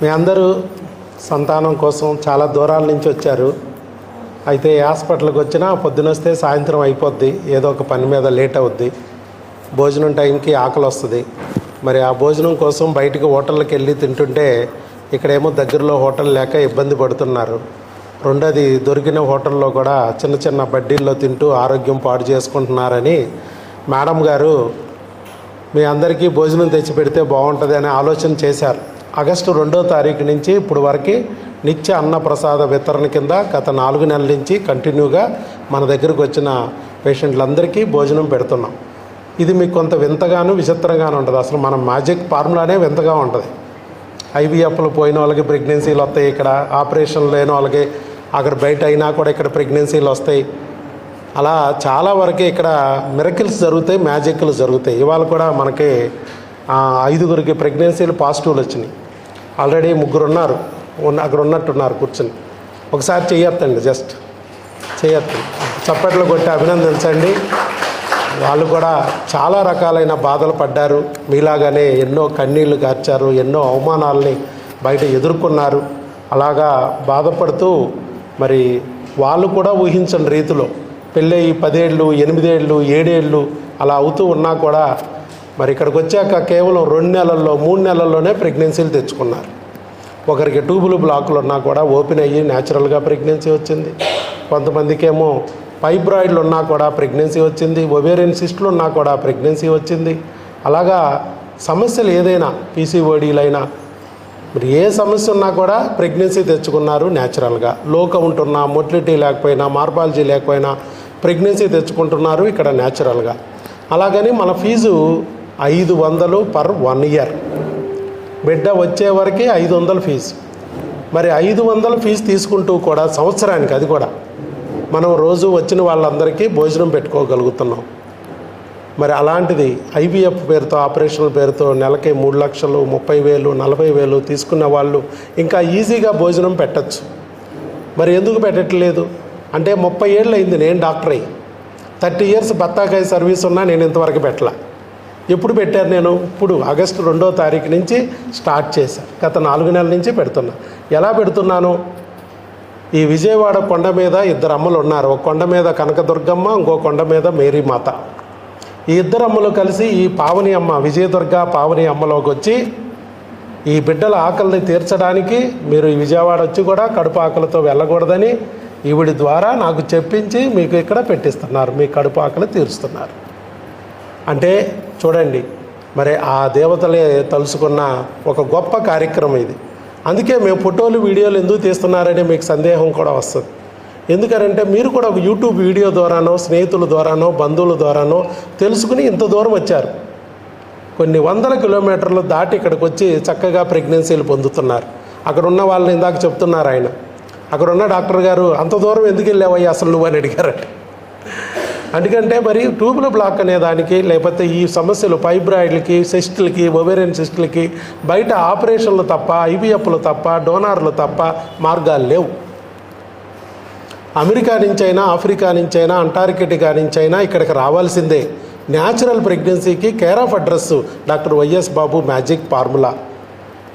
మీ అందరూ సంతానం కోసం చాలా దూరాల నుంచి వచ్చారు. అయితే హాస్పిటల్కి వచ్చినా పొద్దున వస్తే సాయంత్రం అయిపోద్ది. ఏదో ఒక పని మీద లేట్ అవుద్ది. భోజనం టైంకి ఆకలి వస్తుంది. మరి ఆ భోజనం కోసం బయటకు హోటళ్ళకి వెళ్ళి తింటుంటే ఇక్కడేమో దగ్గరలో హోటల్ లేక ఇబ్బంది పడుతున్నారు. రెండోది దొరికిన హోటల్లో కూడా చిన్న చిన్న బడ్డీల్లో తింటూ ఆరోగ్యం పాడు చేసుకుంటున్నారని మేడం గారు మీ అందరికీ భోజనం తెచ్చి పెడితే బాగుంటుంది అనే ఆలోచన చేశారు. ఆగస్టు రెండో తారీఖు నుంచి ఇప్పుడు వరకు నిత్య అన్నప్రసాద వితరణ కింద గత నాలుగు నెలల నుంచి కంటిన్యూగా మన దగ్గరకు వచ్చిన పేషెంట్లందరికీ భోజనం పెడుతున్నాం. ఇది మీకు కొంత వింతగాను విచిత్రంగాను ఉంటుంది. అసలు మన మ్యాజిక్ ఫార్ములానే వింతగా ఉంటుంది. ఐవీఎఫ్లు పోయిన వాళ్ళకి ప్రెగ్నెన్సీలు వస్తాయి ఇక్కడ. ఆపరేషన్ లేని వాళ్ళకి అక్కడ బయట అయినా కూడా ఇక్కడ ప్రెగ్నెన్సీలు వస్తాయి. అలా చాలా వరకు ఇక్కడ మిరకిల్స్ జరుగుతాయి మ్యాజిక్లు జరుగుతాయి. ఇవాళ కూడా మనకి ఐదుగురికి ప్రెగ్నెన్సీలు పాజిటివ్లు వచ్చినాయి. ఆల్రెడీ ముగ్గురు ఉన్నారు ఉన్న అక్కడ ఉన్నట్టున్నారు కూర్చుని. ఒకసారి చేయొద్దండి జస్ట్ చేయొద్దు చప్పట్లు కొట్టి అభినందించండి. వాళ్ళు కూడా చాలా రకాలైన బాధలు పడ్డారు. మీలాగానే ఎన్నో కన్నీళ్ళు కార్చారు ఎన్నో అవమానాలని బయట ఎదుర్కొన్నారు. అలాగా బాధపడుతూ మరి వాళ్ళు కూడా ఊహించని రీతిలో పెళ్ళయి పదేళ్ళు ఎనిమిదేళ్ళు ఏడేళ్ళు అలా అవుతూ ఉన్నా కూడా మరి ఇక్కడికి వచ్చాక కేవలం రెండు నెలల్లో మూడు నెలల్లోనే ప్రెగ్నెన్సీలు తెచ్చుకున్నారు. ఒకరికి ట్యూబులు బ్లాకులు ఉన్నా కూడా ఓపెన్ అయ్యి న్యాచురల్గా ప్రెగ్నెన్సీ వచ్చింది. కొంతమందికి ఏమో ఫైబ్రాయిడ్లు ఉన్నా కూడా ప్రెగ్నెన్సీ వచ్చింది. ఒవేరియన్ సిస్టులు ఉన్నా కూడా ప్రెగ్నెన్సీ వచ్చింది. అలాగా సమస్యలు ఏదైనా పీసీఓడీలైనా మరి ఏ సమస్య ఉన్నా కూడా ప్రెగ్నెన్సీ తెచ్చుకున్నారు న్యాచురల్గా లో కౌంట్ ఉన్నా మొటిలిటీ లేకపోయినా మార్బాలజీ లేకపోయినా ప్రెగ్నెన్సీ తెచ్చుకుంటున్నారు ఇక్కడ న్యాచురల్గా అలాగని మన ఫీజు ఐదు వందలు పర్ వన్ ఇయర్. బిడ్డ వచ్చేవరకే ఐదు వందల ఫీజు. మరి ఐదు వందల ఫీజు తీసుకుంటూ కూడా సంవత్సరానికి అది కూడా మనం రోజు వచ్చిన వాళ్ళందరికీ భోజనం పెట్టుకోగలుగుతున్నాం. మరి అలాంటిది ఐవీఎఫ్ పేరుతో ఆపరేషన్ల పేరుతో నెలకి మూడు లక్షలు ముప్పై వేలు నలభై వేలు తీసుకున్న వాళ్ళు ఇంకా ఈజీగా భోజనం పెట్టచ్చు. మరి ఎందుకు పెట్టట్లేదు? అంటే ముప్పై ఏళ్ళు అయింది నేను డాక్టర్ అయ్యి థర్టీ ఇయర్స్ బత్తాకాయ సర్వీస్ ఉన్నా నేను ఇంతవరకు పెట్టలే. ఎప్పుడు పెట్టారు నేను? ఇప్పుడు ఆగస్టు రెండో తారీఖు నుంచి స్టార్ట్ చేశాను గత నాలుగు నెలల నుంచి పెడుతున్నా. ఎలా పెడుతున్నాను? ఈ విజయవాడ కొండ మీద ఇద్దరు అమ్మలు ఉన్నారు. ఒక కొండ మీద కనకదుర్గమ్మ ఇంకో కొండ మీద మేరీమాత. ఈ ఇద్దరు అమ్మలు కలిసి ఈ పావని అమ్మ విజయదుర్గ పావని అమ్మలోకి వచ్చి ఈ బిడ్డల ఆకలిని తీర్చడానికి మీరు ఈ విజయవాడ వచ్చి కూడా కడుపు ఆకలితో వెళ్ళకూడదని ఈవిడి ద్వారా నాకు చెప్పించి మీకు ఇక్కడ పెట్టిస్తున్నారు. మీ కడుపు ఆకలి తీరుస్తున్నారు. అంటే చూడండి. మరి ఆ దేవతలే తలుసుకున్న ఒక గొప్ప కార్యక్రమం ఇది. అందుకే మేము ఫోటోలు వీడియోలు ఎందుకు తీస్తున్నారని మీకు సందేహం కూడా వస్తుంది. ఎందుకనంటే మీరు కూడా ఒక యూట్యూబ్ వీడియో ద్వారానో స్నేహితుల ద్వారానో బంధువుల ద్వారానో తెలుసుకుని ఇంత దూరం వచ్చారు. కొన్ని వందల కిలోమీటర్లు దాటి ఇక్కడికి వచ్చి చక్కగా ప్రెగ్నెన్సీలు పొందుతున్నారు. అక్కడ ఉన్న వాళ్ళని ఇందాక చెప్తున్నారు ఆయన. అక్కడ ఉన్న డాక్టర్ గారు అంత దూరం ఎందుకు వెళ్ళావయ్యా అసలు నువ్వు? అని అడిగారట ఎందుకంటే మరి ట్యూబుల బ్లాక్ అనే దానికి లేకపోతే ఈ సమస్యలు ఫైబ్రాయిడ్లకి సిస్టులకి ఒవేరియన్ సిస్టులకి బయట ఆపరేషన్లు తప్ప ఐవీఎఫ్లు తప్ప డోనార్లు తప్ప మార్గాలు లేవు. అమెరికా నుంచైనా ఆఫ్రికా నుంచైనా అంటార్కిటికా నుంచైనా ఇక్కడికి రావాల్సిందే. Natural ప్రెగ్నెన్సీకి care of address doctor Y S Babu magic formula.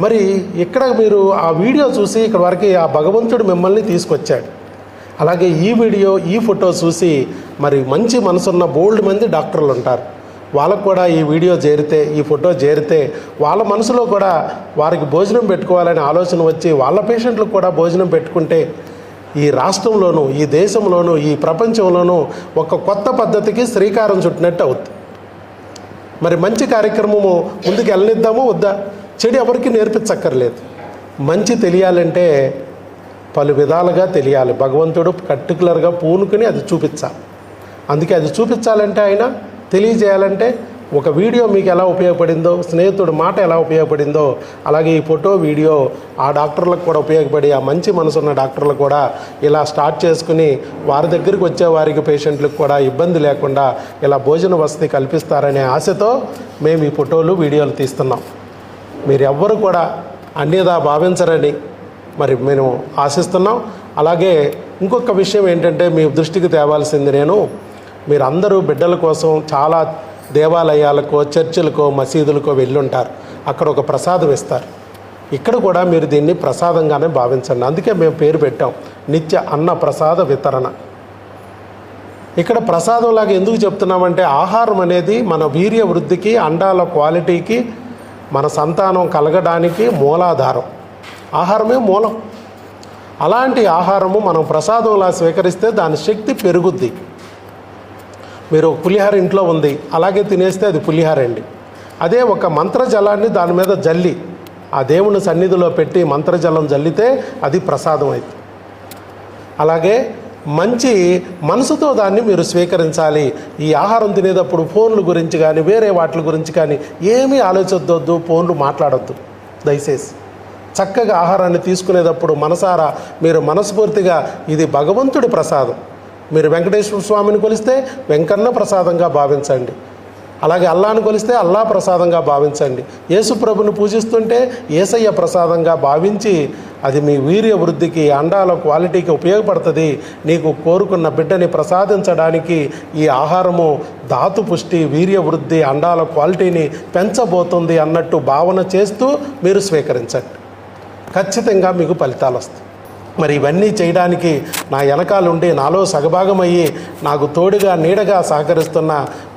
మరి ఇక్కడ మీరు ఆ వీడియో చూసి ఇక్కడ వరకు ఆ భగవంతుడు మిమ్మల్ని తీసుకొచ్చాడు. అలాగే ఈ వీడియో ఈ ఫోటో చూసి మరి మంచి మనసున్న బోల్డ్ మంది డాక్టర్లు ఉంటారు. వాళ్ళకు కూడా ఈ వీడియో చేరితే ఈ ఫోటో చేరితే వాళ్ళ మనసులో కూడా వారికి భోజనం పెట్టుకోవాలనే ఆలోచన వచ్చి వాళ్ళ పేషెంట్లకు కూడా భోజనం పెట్టుకుంటే ఈ రాష్ట్రంలోనూ ఈ దేశంలోనూ ఈ ప్రపంచంలోనూ ఒక కొత్త పద్ధతికి శ్రీకారం చుట్టినట్టు అవుతుంది. మరి మంచి కార్యక్రమము ముందుకు వెళ్ళనిద్దామో వద్దా? చెడు ఎవరికి నేర్పించక్కర్లేదు. మంచి తెలియాలంటే పలు విధాలుగా తెలియాలి. భగవంతుడు పర్టికులర్గా పూనుకుని అది చూపించాలి. అందుకే అది చూపించాలంటే ఆయన తెలియజేయాలంటే ఒక వీడియో మీకు ఎలా ఉపయోగపడిందో స్నేహితుడు మాట ఎలా ఉపయోగపడిందో అలాగే ఈ ఫోటో వీడియో ఆ డాక్టర్లకు కూడా ఉపయోగపడి ఆ మంచి మనసున్న డాక్టర్లు కూడా ఇలా స్టార్ట్ చేసుకుని వారి దగ్గరికి వచ్చే వారికి పేషెంట్లకు కూడా ఇబ్బంది లేకుండా ఇలా భోజన వసతి కల్పిస్తారనే ఆశతో మేము ఈ ఫోటోలు వీడియోలు తీస్తున్నాం. మీరు ఎవ్వరు కూడా అన్యదా భావించరని మరి మేము ఆశిస్తున్నాం. అలాగే ఇంకొక విషయం ఏంటంటే మీ దృష్టికి తేవాల్సింది నేను మీరు అందరూ బిడ్డల కోసం చాలా దేవాలయాలకో చర్చిలకో మసీదులకో వెళ్ళుంటారు. అక్కడ ఒక ప్రసాదం ఇస్తారు. ఇక్కడ కూడా మీరు దీన్ని ప్రసాదంగానే భావించండి. అందుకే మేము పేరు పెట్టాం. నిత్య అన్న ప్రసాద వితరణ. ఇక్కడ ప్రసాదంలాగా ఎందుకు చెప్తున్నామంటే ఆహారం అనేది మన వీర్య వృద్ధికి అండాల క్వాలిటీకి మన సంతానం కలగడానికి మూలాధారం. ఆహారమే మూలం. అలాంటి ఆహారము మనం ప్రసాదంలా స్వీకరిస్తే దాని శక్తి పెరుగుద్ది. మీరు పులిహార ఇంట్లో ఉంది అలాగే తినేస్తే అది పులిహార అండి. అదే ఒక మంత్రజలాన్ని దాని మీద జల్లి ఆ దేవుని సన్నిధిలో పెట్టి మంత్రజలం జల్లితే అది ప్రసాదం అవుతుంది అలాగే మంచి మనసుతో దాన్ని మీరు స్వీకరించాలి. ఈ ఆహారం తినేటప్పుడు ఫోన్ల గురించి కానీ వేరే వాటి గురించి కానీ ఏమీ ఆలోచించొద్దు ఫోన్లు మాట్లాడొద్దు. దయచేసి. చక్కగా ఆహారాన్ని తీసుకునేటప్పుడు మనసారా మీరు మనస్ఫూర్తిగా ఇది భగవంతుడి ప్రసాదం. మీరు వెంకటేశ్వర స్వామిని కొలిస్తే వెంకన్న ప్రసాదంగా భావించండి. అలాగే అల్లాను కొలిస్తే అల్లా ప్రసాదంగా భావించండి. యేసు ప్రభుని పూజిస్తుంటే ఏసయ్య ప్రసాదంగా భావించి అది మీ వీర్య వృద్ధికి అండాల క్వాలిటీకి ఉపయోగపడుతుంది. నీకు కోరుకున్న బిడ్డని ప్రసాదించడానికి ఈ ఆహారము ధాతు పుష్టి వీర్య వృద్ధి అండాల క్వాలిటీని పెంచబోతుంది అన్నట్టు భావన చేస్తూ మీరు స్వీకరించండి. ఖచ్చితంగా మీకు ఫలితాలు వస్తాయి. మరి ఇవన్నీ చేయడానికి నా వెనకాలుండి నాలో సగభాగం అయ్యి నాకు తోడుగా నీడగా సహకరిస్తున్న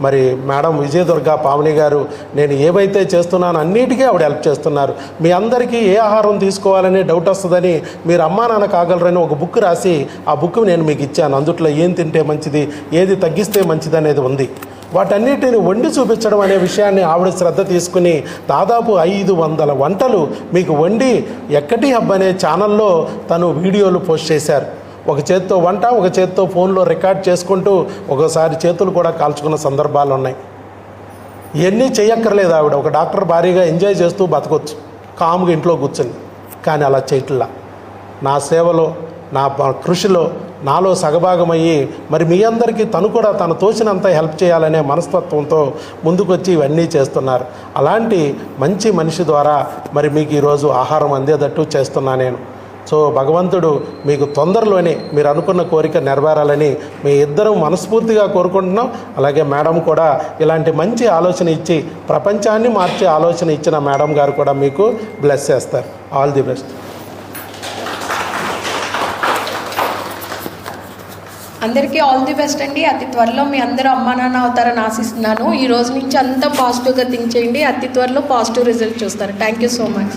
మరి మేడం విజయదుర్గ పావని గారు నేను ఏవైతే చేస్తున్నానో అన్నిటికీ ఆవిడ హెల్ప్ చేస్తున్నారు. మీ అందరికీ ఏ ఆహారం తీసుకోవాలని డౌట్ వస్తుందని మీరు అమ్మా నాన్న కాగలరని ఒక బుక్ రాసి ఆ బుక్ నేను మీకు ఇచ్చాను. అందుట్లో ఏం తింటే మంచిది ఏది తగ్గిస్తే మంచిది అనేది ఉంది. వాటన్నిటిని వండి చూపించడం అనే విషయాన్ని ఆవిడ శ్రద్ధ తీసుకుని దాదాపు ఐదు వందల వంటలు మీకు వండి ఎక్కటి హబ్ అనే ఛానల్లో తను వీడియోలు పోస్ట్ చేశారు. ఒక చేత్తో వంట ఒక చేత్తో ఫోన్లో రికార్డ్ చేసుకుంటూ ఒకసారి చేతులు కూడా కాల్చుకున్న సందర్భాలు ఉన్నాయి. ఇవన్నీ చేయక్కర్లేదు ఆవిడ. ఒక డాక్టర్ భారీగా ఎంజాయ్ చేస్తూ బతకొచ్చు. కాముగా ఇంట్లో కూర్చొని. కానీ అలా చేయట్లా. నా సేవలో నా కృషిలో నాలో సగభాగమయ్యి మరి మీ అందరికీ తను కూడా తను తోచినంత హెల్ప్ చేయాలనే మనస్తత్వంతో ముందుకొచ్చి ఇవన్నీ చేస్తున్నారు. అలాంటి మంచి మనిషి ద్వారా మరి మీకు ఈరోజు ఆహారం అందేటట్టు చేస్తున్నా నేను. సో భగవంతుడు మీకు తొందరలోనే మీరు అనుకున్న కోరిక నెరవేరాలని మీ ఇద్దరం మనస్ఫూర్తిగా కోరుకుంటున్నాం. అలాగే మేడం కూడా ఇలాంటి మంచి ఆలోచన ఇచ్చి ప్రపంచాన్ని మార్చే ఆలోచన ఇచ్చిన మేడం గారు కూడా మీకు బ్లెస్ చేస్తారు. ఆల్ ది బెస్ట్ అందరికీ ఆల్ ది బెస్ట్ అండి. అతి త్వరలో మీ అందరూ అమ్మా నాన్న అవుతారని ఆశిస్తున్నాను. ఈ రోజు నుంచి అంతా పాజిటివ్గా థింక్ చేయండి. అతి త్వరలో పాజిటివ్ రిజల్ట్ చూస్తారు. Thank you so much